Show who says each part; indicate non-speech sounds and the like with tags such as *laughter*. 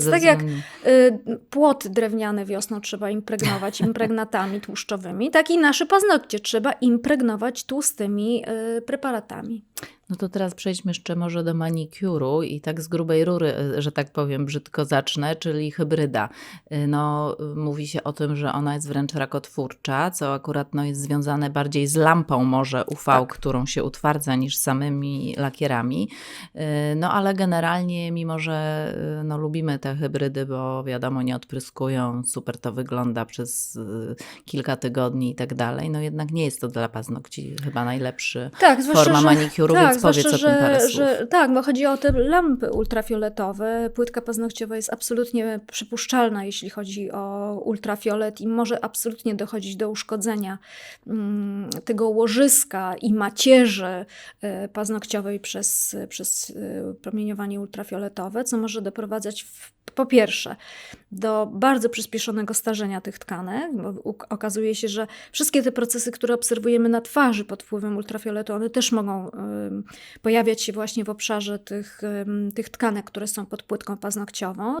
Speaker 1: Więc tak jak y, płot drewniany wiosną trzeba impregnować *laughs* impregnatami tłuszczowymi, tak i nasze paznokcie trzeba impregnować tłustymi y, preparatami.
Speaker 2: No to teraz przejdźmy jeszcze może do manikuru i tak z grubej rury, y, że tak powiem, brzydko zacznę, czyli hybryda. Y, No, mówi się o tym, że ona jest wręcz rakotwórcza, co akurat no, jest związane bardziej z lampą może UV,
Speaker 1: Tak.
Speaker 2: którą się utwardza, niż z samymi lakierami. Y, No, ale generalnie, mimo że no, lubimy te hybrydy, bo wiadomo, nie odpryskują, super to wygląda przez kilka tygodni i tak dalej, no jednak nie jest to dla paznokci chyba najlepszy
Speaker 1: Tak,
Speaker 2: forma
Speaker 1: że,
Speaker 2: manikuru,
Speaker 1: tak,
Speaker 2: powiedz o tym parę
Speaker 1: że,
Speaker 2: słów.
Speaker 1: że Tak, bo chodzi o te lampy ultrafioletowe. Płytka paznokciowa jest absolutnie przypuszczalna, jeśli chodzi o ultrafiolet i może absolutnie dochodzić do uszkodzenia mm, tego łożyska i macierzy e, paznokciowej przez, przez e, promieniowanie ultrafioletowe, co może doprowadzać w, po pierwsze do bardzo przyspieszonego starzenia tych tkanek, bo u- okazuje się, że wszystkie te procesy, które obserwujemy na twarzy pod wpływem ultrafioletu, one też mogą pojawiać się właśnie w obszarze tych, tych tkanek, które są pod płytką paznokciową.